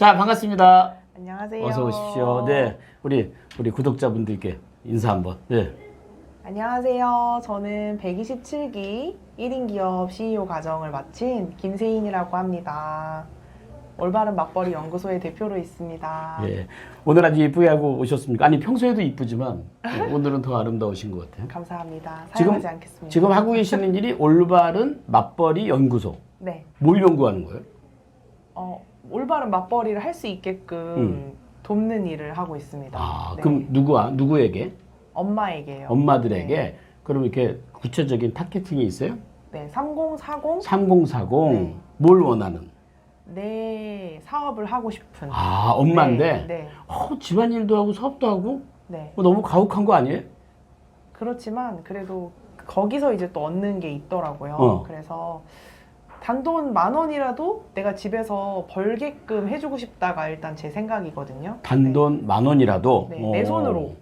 자, 반갑습니다. 안녕하세요. 어서 오십시오. 네. 우리 우리 구독자분들께 인사 한번. 네. 안녕하세요. 저는 127기 1인 기업 CEO 과정을 마친 김세인이라고 합니다. 올바른 맞벌이 연구소의 대표로 있습니다. 예. 오늘 아주 이쁘게 하고 오셨습니까? 아니, 평소에도 이쁘지만 예, 오늘은 더 아름다우신 것 같아요. 감사합니다. 지금- 사용하지 않겠습니다. 지금 하고 계시는 일이 올바른 맞벌이 연구소. 네. 뭘 연구하는 거예요? 어, 올바른 맞벌이를 할 수 있게끔 음. 돕는 일을 하고 있습니다. 아, 네. 그럼 누구와 누구에게? 엄마에게요. 엄마들에게 네. 그럼 이렇게 구체적인 타겟팅이 있어요? 네, 3040 3040 네. 뭘 원하는? 내 사업을 하고 싶은. 아, 엄마인데 네, 네. 어, 집안일도 하고 사업도 하고 네. 어, 너무 가혹한 거 아니에요? 그렇지만 그래도 거기서 이제 또 얻는 게 있더라고요. 어. 그래서 단돈 만 원이라도 내가 집에서 벌게끔 해주고 싶다가 일단 제 생각이거든요. 단돈 만 원이라도 네, 내 어, 손으로.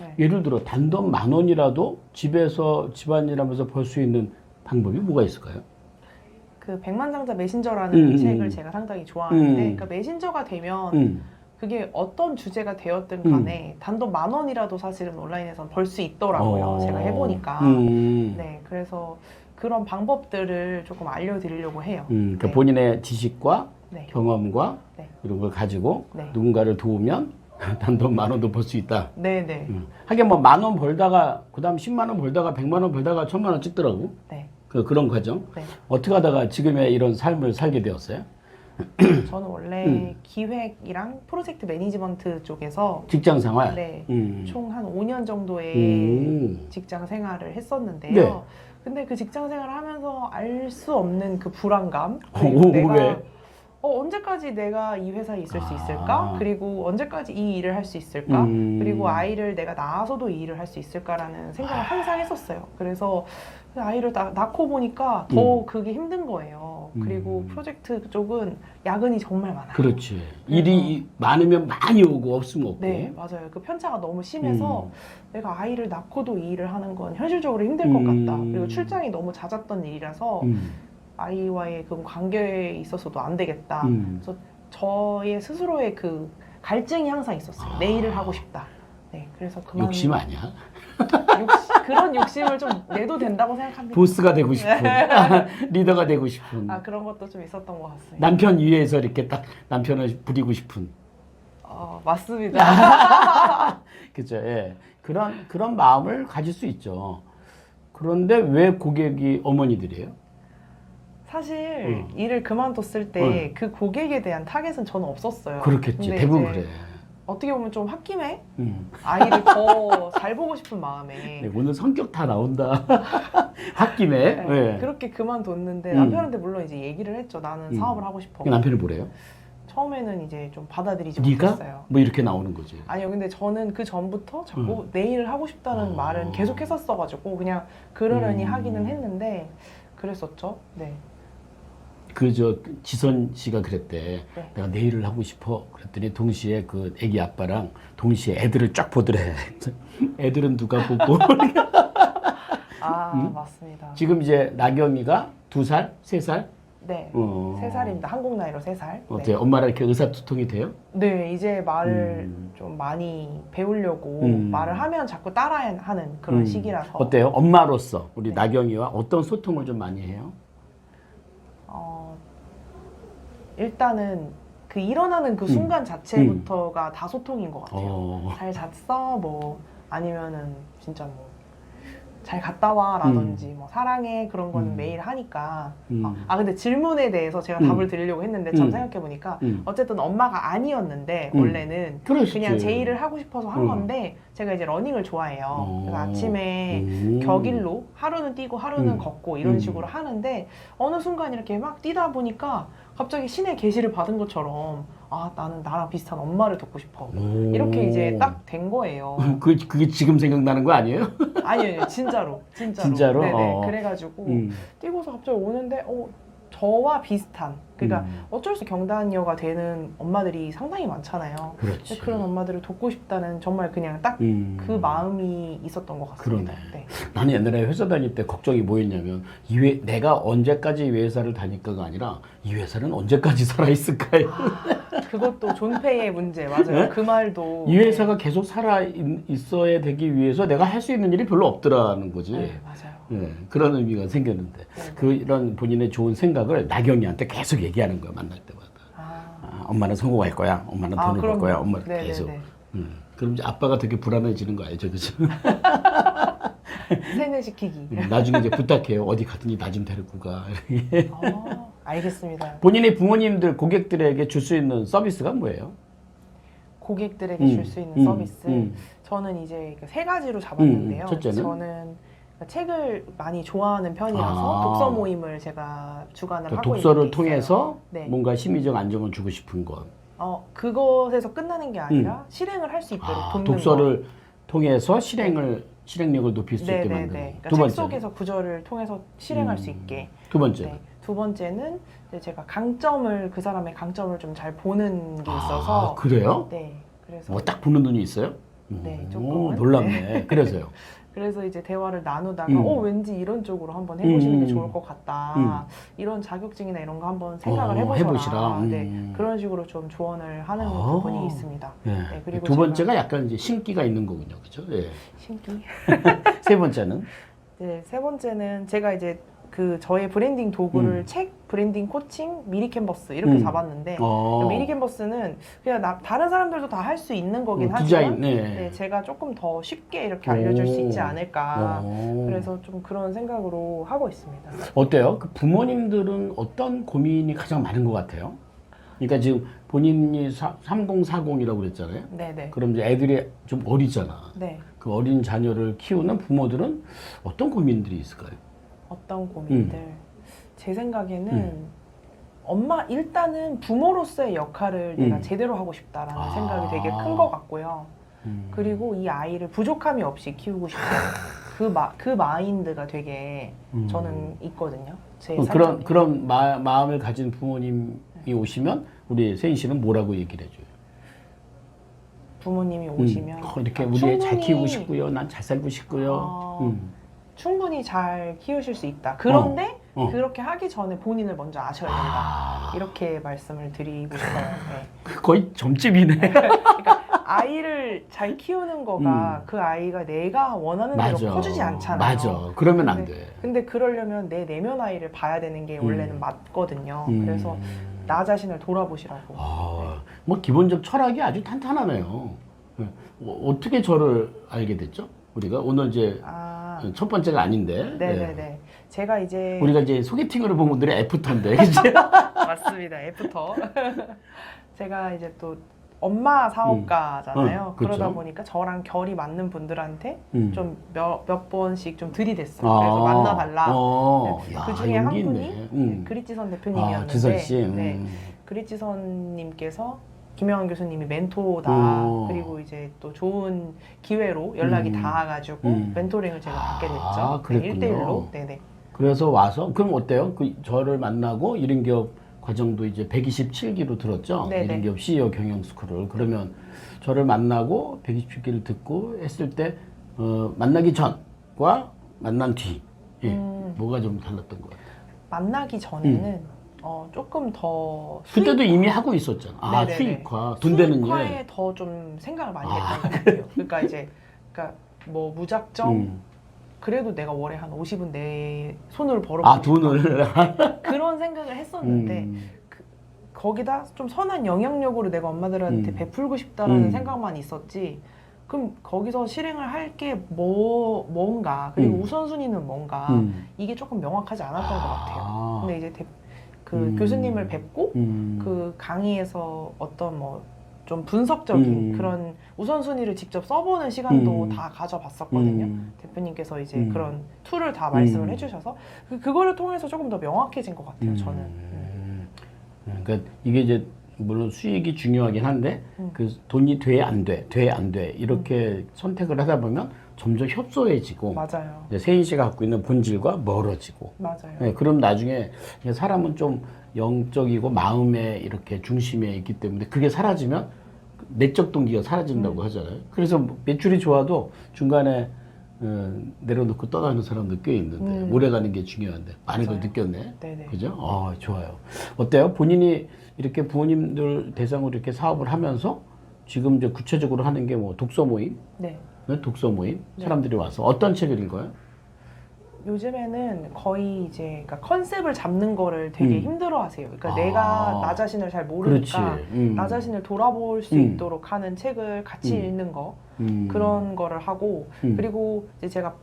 네. 예를 들어 단돈 만 원이라도 집에서 집안일하면서 벌 수 있는 방법이 뭐가 있을까요? 그 백만장자 메신저라는 음, 음, 책을 음. 제가 상당히 좋아하는데, 음. 그러니까 메신저가 되면 음. 그게 어떤 주제가 되었든 음. 간에 단돈 만 원이라도 사실은 온라인에서 벌 수 있더라고요. 어. 제가 해보니까. 음. 네, 그래서 그런 방법들을 조금 알려드리려고 해요. 음, 그러니까 네. 본인의 지식과 네. 경험과 네. 이런 걸 가지고 네. 누군가를 도우면 단돈 만 원도 벌 수 있다. 네, 네, 음. 하긴 뭐 만 원 벌다가 그다음 10만 원 벌다가 100만 원 벌다가 1000만 원 찍더라고. 네, 그 그런 과정. 네. 어떻게 하다가 지금의 이런 삶을 살게 되었어요? 저는 원래 음. 기획이랑 프로젝트 매니지먼트 쪽에서 직장 생활. 네, 음. 총한 5년 정도의 음. 직장 생활을 했었는데요. 네. 근데 그 직장 생활을 하면서 알 수 없는 그 불안감. 오, 그리고 내가 왜? 어, 언제까지 내가 이 회사에 있을 수 아. 있을까? 그리고 언제까지 이 일을 할 수 있을까? 음. 그리고 아이를 내가 낳아서도 이 일을 할 수 있을까라는 생각을 항상 했었어요. 그래서 아이를 낳, 낳고 보니까 더 그게 힘든 거예요. 그리고 음. 프로젝트 쪽은 야근이 정말 많아요. 그렇지. 일이 많으면 많이 오고 없으면 없고. 네, 맞아요. 그 편차가 너무 심해서 음. 내가 아이를 낳고도 이 일을 하는 건 현실적으로 힘들 것 음. 같다. 그리고 출장이 너무 잦았던 일이라서 음. 아이와의 그 관계에 있어서도 안 되겠다. 음. 저의 스스로의 그 갈증이 항상 있었어요. 아. 내 일을 하고 싶다. 네, 그래서 그만 욕심 아니야? 그런 욕심을 좀 내도 된다고 생각합니다. 보스가 되고 싶은 리더가 되고 싶은 아 그런 것도 좀 있었던 것 같습니다. 남편 위에서 이렇게 딱 남편을 부리고 싶은 어, 맞습니다. 그죠? 예. 그런 그런 마음을 가질 수 있죠. 그런데 왜 고객이 어머니들이에요? 사실 음. 일을 그만뒀을 때 그 고객에 대한 타겟은 저는 없었어요. 그렇겠지. 근데 대부분 이제 그래. 어떻게 보면 좀 홧김에 음. 아이를 더 잘 보고 싶은 마음에 네, 오늘 성격 다 나온다. 홧김에. 네, 예. 그렇게 그만뒀는데 음. 남편한테 물론 이제 얘기를 했죠. 나는 음. 사업을 하고 싶어. 남편이 뭐래요? 처음에는 이제 좀 받아들이지 네가 못했어요. 뭐 이렇게 나오는 거지. 아니요, 근데 저는 그 전부터 자꾸 내 일을 하고 싶다는 어. 말은 계속 했었어가지고 그냥 그러려니 음. 하기는 했는데 그랬었죠. 네. 그 저 지선 씨가 그랬대. 네. 내가 내일을 하고 싶어. 그랬더니 동시에 그 애기 아빠랑 동시에 애들을 쫙 보더래. 애들은 누가 보고. 아 음? 맞습니다. 지금 이제 나경이가 두 살, 세 살. 네. 어. 세 살입니다. 한국 나이로 세 살. 어때? 요 엄마랑 이렇게 의사소통이 돼요? 네, 이제 말을 음. 좀 많이 배우려고 음. 말을 하면 자꾸 따라하는 그런 음. 시기라서. 어때요? 엄마로서 우리 네. 나경이와 어떤 소통을 좀 많이 해요? 어, 일단은 그 일어나는 그 음. 순간 자체부터가 다 소통인 것 같아요. 어. 잘 잤어? 뭐 아니면은 진짜 뭐 잘 갔다 와라든지 뭐 사랑해 그런 거는 음. 매일 하니까 음. 아, 아, 근데 질문에 대해서 제가 음. 답을 드리려고 했는데 참 음. 생각해 보니까 음. 어쨌든 엄마가 아니었는데 음. 원래는 수 그냥. 제 일을 하고 싶어서 한 음. 건데 제가 이제 러닝을 좋아해요. 어. 그래서 아침에 음. 격일로 하루는 뛰고 하루는 음. 걷고 이런 음. 식으로 하는데 어느 순간 이렇게 막 뛰다 보니까 갑자기 신의 계시를 받은 것처럼 아 나는 나랑 비슷한 엄마를 돕고 싶어 오. 이렇게 이제 딱 된 거예요. 그 그게 지금 생각나는 거 아니에요? 아니요, 아니요 진짜로 진짜로. 진짜로? 네네. 어. 그래가지고 음. 뛰고서 갑자기 오는데 어 저와 비슷한 그러니까 음. 어쩔 수 경단녀가 되는 엄마들이 상당히 많잖아요. 그렇지. 그런 엄마들을 돕고 싶다는 정말 그냥 딱 그 음. 마음이 있었던 것 같습니다. 그러네. 네. 나는 옛날에 회사 다닐 때 걱정이 뭐였냐면 이 회, 내가 언제까지 이 회사를 다닐까가 아니라 이 회사는 언제까지 살아 있을까요? 아, 그것도 존폐의 문제 맞아요. 네? 그 말도 이 회사가 계속 살아 있- 있어야 되기 위해서 내가 할 수 있는 일이 별로 없더라는 거지. 네, 맞아요. 예, 그런 의미가 생겼는데 네. 그런 본인의 좋은 생각을 나경이한테 계속 얘기하는 거야 만날 때마다. 아, 아, 엄마는 성공할 거야. 엄마는 아, 돈을 벌. 거야. 엄마는 네, 계속. 네, 네. 음, 그럼 이제 아빠가 되게 불안해지는 거 알죠, 그죠? 세뇌시키기. 나중에 이제 부탁해요. 어디 가든지 나 좀 데리고 가. 아, 알겠습니다. 본인의 부모님들 고객들에게 줄 수 있는 서비스가 뭐예요? 고객들에게 음, 줄수 있는 음, 서비스. 음. 저는 이제 그세 가지로 잡았는데요. 음, 첫째는? 저는 책을 많이 좋아하는 편이라서 아. 독서 모임을 제가 주관을 또 하고 독서를 있는 게 통해서 네. 뭔가 심리적 안정을 주고 싶은 것. 어, 그것에서 끝나는 게 아니라 실행을 할 수 있도록 아, 돕는 독서를 통해서 실행을 실행력을 높일 수 있게 네네네. 만드는. 그러니까 두 책 번째. 속에서 구절을 통해서 실행할 수 음. 있게. 두 번째. 네. 두 번째는 이제 제가 강점을 그 사람의 강점을 좀 잘 보는 게 있어서 아, 그래요? 네. 그래서 뭐딱 보는 눈이 있어요? 네, 오, 조금은. 놀랍네. 그래서요. 그래서 이제 대화를 나누다가 음. 어 왠지 이런 쪽으로 한번 해보시는 음. 게 좋을 것 같다. 이런 자격증이나 이런 거 한번 생각을 어, 해보셔라. 해보시라. 음. 네, 그런 식으로 좀 조언을 하는 아. 부분이 있습니다. 예. 네, 그리고 두 번째가 약간 이제 신기가 있는 거군요. 그죠? 예. 신기. 세 번째는 네, 세 번째는 제가 이제 그 저의 브랜딩 도구를 책, 브랜딩 코칭, 미리 캔버스 이렇게 음. 잡았는데 어, 미리 캔버스는 그냥 나, 다른 사람들도 다 할 수 있는 거긴 어, 하지만 디자인, 네. 네, 제가 조금 더 쉽게 이렇게 알려줄 수 있지 오. 않을까. 어. 그래서 좀 그런 생각으로 하고 있습니다. 어때요? 그 부모님들은 어떤 고민이 가장 많은 것 같아요? 그러니까 지금 본인이 사, 3040이라고 그랬잖아요. 네네. 그럼 이제 애들이 좀 어리잖아. 네. 그 어린 자녀를 키우는 부모들은 어떤 고민들이 있을까요? 어떤 고민들. 음. 제 생각에는 엄마 일단은 부모로서의 역할을 내가 음. 제대로 하고 싶다라는 아. 생각이 되게 큰 것 같고요. 음. 그리고 이 아이를 부족함이 없이 키우고 싶다. 그, 마, 그 마인드가 되게 음. 저는 있거든요. 제 그럼 그런. 그런 마, 마음을 가진 부모님이 오시면 우리 세인 씨는 뭐라고 얘기를 해줘요? 부모님이 오시면 음, 어, 이렇게 아, 우리 애 잘 충분히 키우고 싶고요. 난 잘 살고 싶고요. 아. 음. 충분히 잘 키우실 수 있다. 그런데 어. 그렇게 하기 전에 본인을 먼저 아셔야 된다. 아, 이렇게 말씀을 드리고 싶어요. 네. 거의 점집이네. 그러니까 아이를 잘 키우는 거가 음. 그 아이가 내가 원하는 대로 맞아. 커주지 않잖아요. 맞아. 그러면 안 돼. 근데 그러려면 내 내면 아이를 봐야 되는 게 원래는 음. 맞거든요. 음. 그래서 나 자신을 돌아보시라고. 아, 뭐 기본적 철학이 아주 탄탄하네요. 예. 어, 어떻게 저를 알게 됐죠? 우리가 오늘 이제 아, 첫 번째가 아닌데. 네네네. 예. 제가 이제 우리가 이제 소개팅으로 본 분들이 애프터인데, 그치? 맞습니다. 애프터. 제가 이제 또 엄마 사업가잖아요. 음. 어, 그렇죠. 그러다 보니까 저랑 결이 맞는 분들한테 음. 좀 몇 몇 번씩 좀 들이댔어요. 그래서 만나달라. 어, 네, 야, 그 중에 한 용기 분이 있네. 음. 그리지선 아, 대표님이었는데 지선 씨. 음. 네, 그리지선님께서 김영환 교수님이 멘토다 오. 그리고 이제 또 좋은 기회로 연락이 음. 닿아가지고 음. 멘토링을 제가 받게 됐죠. 아, 네, 그랬군요. 1대1로. 네네. 그래서 와서 그럼 어때요? 그 저를 만나고 이른기업 과정도 이제 127기로 들었죠. 네네. 이른기업 CEO 경영 스쿨을 그러면 저를 만나고 127기를 듣고 했을 때 어, 만나기 전과 만난 뒤 예, 음. 뭐가 좀 달랐던 것 같아요. 만나기 전에는 어, 조금 더. 그때도 이미 하고 있었잖아. 아 네네네. 수익화 돈 되는 수익화에 일. 더좀 생각을 많이 아. 했던 것 같아요. 그러니까 이제 그러니까 뭐 무작정 음. 그래도 내가 월에 한 50은 내 손으로 벌어보고 아. 돈을. 그런 생각을 했었는데 음. 거기다 좀 선한 영향력으로 내가 엄마들한테 음. 베풀고 싶다라는 음. 생각만 있었지. 그럼 거기서 실행을 할 게 뭐 뭔가 그리고 음. 우선순위는 뭔가 음. 이게 조금 명확하지 않았던 것 같아요. 아. 근데 이제 대- 그 음. 교수님을 뵙고 음. 그 강의에서 어떤 뭐 좀 분석적인 음. 그런 우선순위를 직접 써보는 시간도 음. 다 가져봤었거든요. 음. 대표님께서 이제 음. 그런 툴을 다 말씀을 음. 해주셔서 그, 그거를 통해서 조금 더 명확해진 것 같아요. 저는. 음. 그러니까 이게 이제 물론 수익이 중요하긴 한데 음. 그 돈이 돼 안 돼, 돼 안 돼 이렇게 선택을 하다 보면 점점 협소해지고 맞아요. 세인 씨가 갖고 있는 본질과 멀어지고 맞아요. 네, 그럼 나중에 사람은 좀 영적이고 마음에 이렇게 중심에 있기 때문에 그게 사라지면 내적 동기가 사라진다고 음. 하잖아요. 그래서 뭐 매출이 좋아도 중간에 어, 내려놓고 떠나는 사람도 꽤 있는데 음. 오래 가는 게 중요한데 많이 그 맞아요. 느꼈네. 네네. 그죠? 어, 좋아요. 어때요? 본인이 이렇게 부모님들 대상으로 이렇게 사업을 하면서 지금 이제 구체적으로 하는 게 뭐 독서 모임, 네. 네, 독서 모임 네. 사람들이 와서 어떤 책을 읽어요? 요즘에는 거의 이제 그러니까 컨셉을 잡는 거를 되게 음. 힘들어하세요. 그러니까 아. 내가 나 자신을 잘. 모르니까 음. 나 자신을 돌아볼 수 음. 있도록 하는 책을 같이 음. 읽는 거 음. 그런 거를 하고 음. 그리고 이제 제가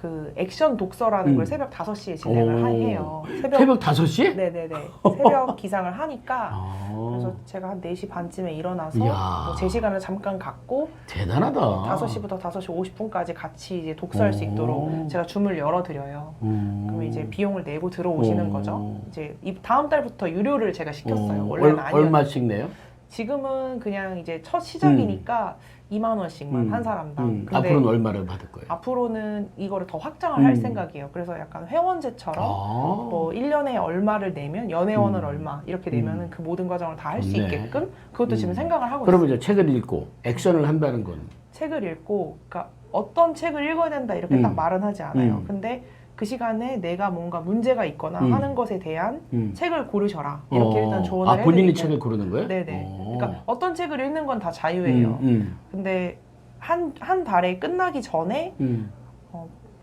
그 액션 독서라는 음. 걸 새벽 5시에 진행을 오. 해요. 새벽, 새벽 5시? 네네네. 새벽 기상을 하니까 아, 그래서 제가 한 4시 반쯤에 일어나서 이야. 뭐제 시간을 잠깐 갖고 대단하다. 5시부터 5시 50분까지 같이 이제 독서할 수 오. 있도록 제가 줌을 열어드려요. 음. 그러면 이제 비용을 내고 들어오시는 오. 거죠. 이제 이 다음 달부터 유료를 제가 시켰어요. 어, 원래는 얼, 아니었 얼마씩 내요? 지금은 그냥 이제 첫 시작이니까 2만 원씩만 음. 한 사람당. 음. 앞으로는 얼마를 받을 거예요? 앞으로는 이거를 더 확장을 음. 할 생각이에요. 그래서 약간 회원제처럼 아. 뭐 1년에 얼마를 내면 연회원을 음. 얼마 이렇게 내면은 음. 그 모든 과정을 다 할수 좋네. 있게끔 그것도 지금 음. 생각을 하고 그러면 있어요. 이제 책을 읽고 액션을 한다는 건 책을 읽고 그러니까 어떤 책을 읽어야 된다 이렇게 음. 딱 말은 하지 않아요. 음. 근데 그 시간에 내가 뭔가 문제가 있거나 음. 하는 것에 대한 음. 책을 고르셔라 이렇게 어. 일단 조언을 아, 본인이 해드리고 책을 고르는 거예요? 네네. 어. 그러니까 어떤 책을 읽는 건 다 자유예요. 음, 음, 근데 한 한 달에 끝나기 전에 음.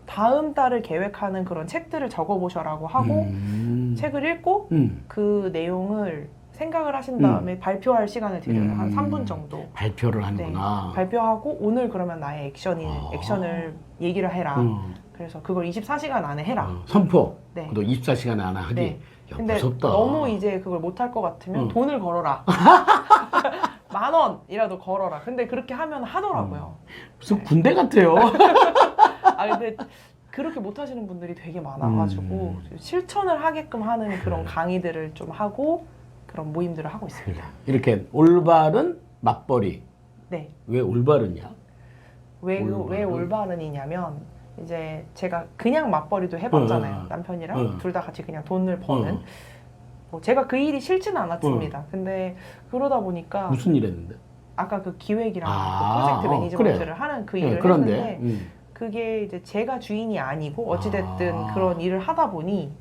다음 달을 계획하는 그런 책들을 적어보셔라고 하고 음. 책을 읽고 음. 그 내용을 생각을 하신 다음에 발표할 시간을 드려요. 음. 한 3분 정도. 발표를 하는구나. 발표하고 오늘 그러면 나의 액션이 아. 액션을 얘기를 해라. 음. 그래서 그걸 24시간 안에 해라. 어, 선포. 네. 또 24시간 안에 하기. 네. 야, 근데 무섭다. 너무 이제 그걸 못할 것 같으면 응. 돈을 걸어라. 만 원이라도 걸어라. 근데 그렇게 하면 하더라고요. 무슨 군대 같아요. 아 근데 그렇게 못 하시는 분들이 되게 많아가지고 음. 실천을 하게끔 하는 그런 강의들을 좀 하고 그런 모임들을 하고 있습니다. 이렇게 올바른 맞벌이. 네. 왜 올바르냐? 왜, 그- 왜 올바른? 올바른이냐면 이제 제가 그냥 맞벌이도 해봤잖아요. 응, 응. 남편이랑 응. 둘다 같이 그냥 돈을 버는. 응. 뭐 제가 그 일이 싫지는 않았습니다. 근데 그러다 보니까 무슨 일 했는데? 아까 그 기획이랑 아, 그 프로젝트 어, 매니지먼트를 그래요. 하는 그 네, 일을 그런데 했는데 음. 그게 이제 제가 주인이 아니고 어찌됐든 아. 그런 일을 하다 보니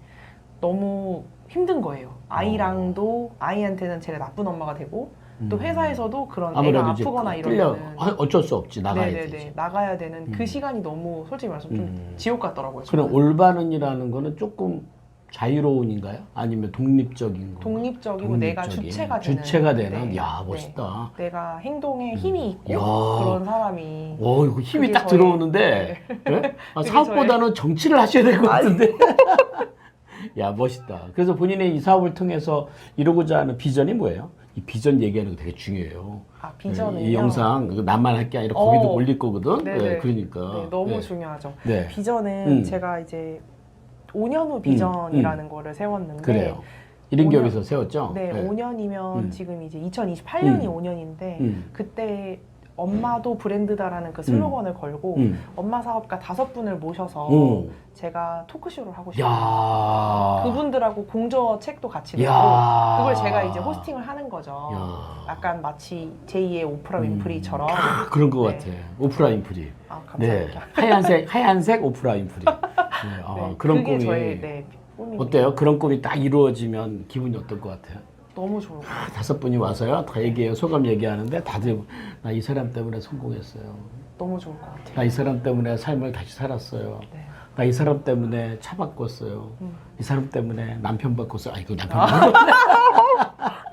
너무 힘든 거예요. 아이랑도 아이한테는 제가 나쁜 엄마가 되고 또 음. 회사에서도 그런 애가 이제 아프거나 끌려 이러면은 아, 어쩔 수 없지 나가야 네네네 되지. 나가야 되는 그 음. 시간이 너무 솔직히 말해서 좀 음. 지옥 같더라고요. 그럼 저는. 올바른이라는 거는 조금 자유로운인가요? 아니면 독립적인 거? 독립적이고 내가 주체가 되는 주체가 되는. 네, 야 네. 멋있다. 내가 행동에 힘이 있고 야. 그런 사람이 오 이거 힘이 그게 딱 저의- 들어오는데 예? 아, 그게 사업보다는 정치를 하셔야 될 것. 같은데. 야 멋있다. 그래서 본인의 이 사업을 통해서 이루고자 하는 비전이 뭐예요? 이 비전 얘기하는 거 되게 중요해요. 아 비전은요. 이 영상 나만 할 게 아니라 거기도 어. 올릴 거거든. 네네. 네, 그러니까. 네, 너무 네. 중요하죠. 네. 비전은 음. 제가 이제 5년 후 비전이라는 거를 세웠는데 그래요. 이른기업에서 세웠죠. 네, 5년이면 음. 지금 이제 2028년이 음. 5년인데 음. 그때 엄마도 브랜드다라는 그 슬로건을 걸고 음. 엄마 사업가 다섯 분을 모셔서 오. 제가 토크쇼를 하고 싶어요. 야. 그분들하고 공저 책도 같이 내고 야. 그걸 제가 이제 호스팅을 하는 거죠. 야. 약간 마치 제2의 오프라 음. 윈프리처럼. 아, 그런 것 네. 같아. 오프라인 프리. 아 네. 감사합니다. 하얀색 하얀색 오프라인 프리. 네. 아, 네, 그런 그게 꿈이 저의 네, 꿈입니다. 어때요? 그런 꿈이 딱 이루어지면 기분이 어떨 것 같아요? 너무 같아요. 아, 다섯 분이 와서요. 다 얘기해요. 소감 얘기하는데 다들 나 이 사람 때문에 성공했어요. 너무 좋을 것 같아요. 나 이 사람 때문에 삶을 다시 살았어요. 네. 나 이 사람 때문에 차 바꿨어요. 음. 이 사람 때문에 남편 바꿨어요. 아 이거 남편 아. 바꿨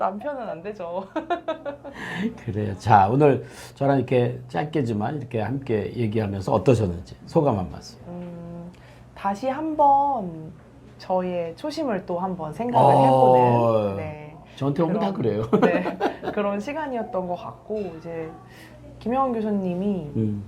남편은 안 되죠. 그래요. 자 오늘 저랑 이렇게 짧게지만 이렇게 함께 얘기하면서 어떠셨는지 소감 한 말씀. 음, 다시 한번 저의 초심을 또 한번 생각을 어. 해보는 네, 저한테 오면 다. 그래요. 네, 그런 시간이었던 것 같고 이제 김영원 교수님이 음.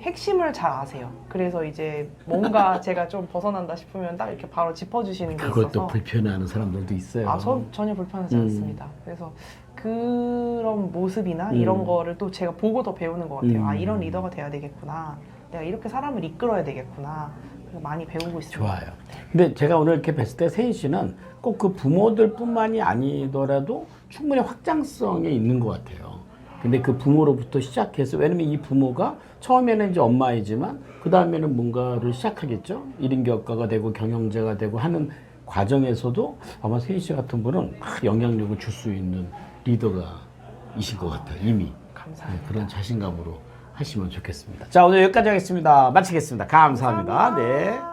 핵심을 잘 아세요. 그래서 이제 뭔가 제가 좀 벗어난다 싶으면 딱 이렇게 바로 짚어주시는 게 그것도 있어서 불편해하는 사람들도 있어요. 아, 전 전혀 불편하지 음. 않습니다. 그래서 그런 모습이나 음. 이런 거를 또 제가 보고 더 배우는 것 같아요. 음. 아, 이런 리더가 돼야 되겠구나. 내가 이렇게 사람을 이끌어야 되겠구나. 많이 배우고 있습니다. 좋아요. 근데 제가 오늘 이렇게 뵀을 때 세희 씨는 꼭 그 부모들뿐만이 아니더라도 충분히 확장성이 있는 것 같아요. 근데 그 부모로부터 시작해서 왜냐면 이 부모가 처음에는 이제 엄마이지만 그 다음에는 뭔가를 시작하겠죠. 1인 격가가 되고 경영자가 되고 하는 과정에서도 아마 세희 씨 같은 분은 막 영향력을 줄 수 있는 리더가 이신 것 같아요. 이미 네, 감사합니다. 그런 자신감으로 하시면 좋겠습니다. 자 오늘 여기까지 하겠습니다. 마치겠습니다. 감사합니다. 네.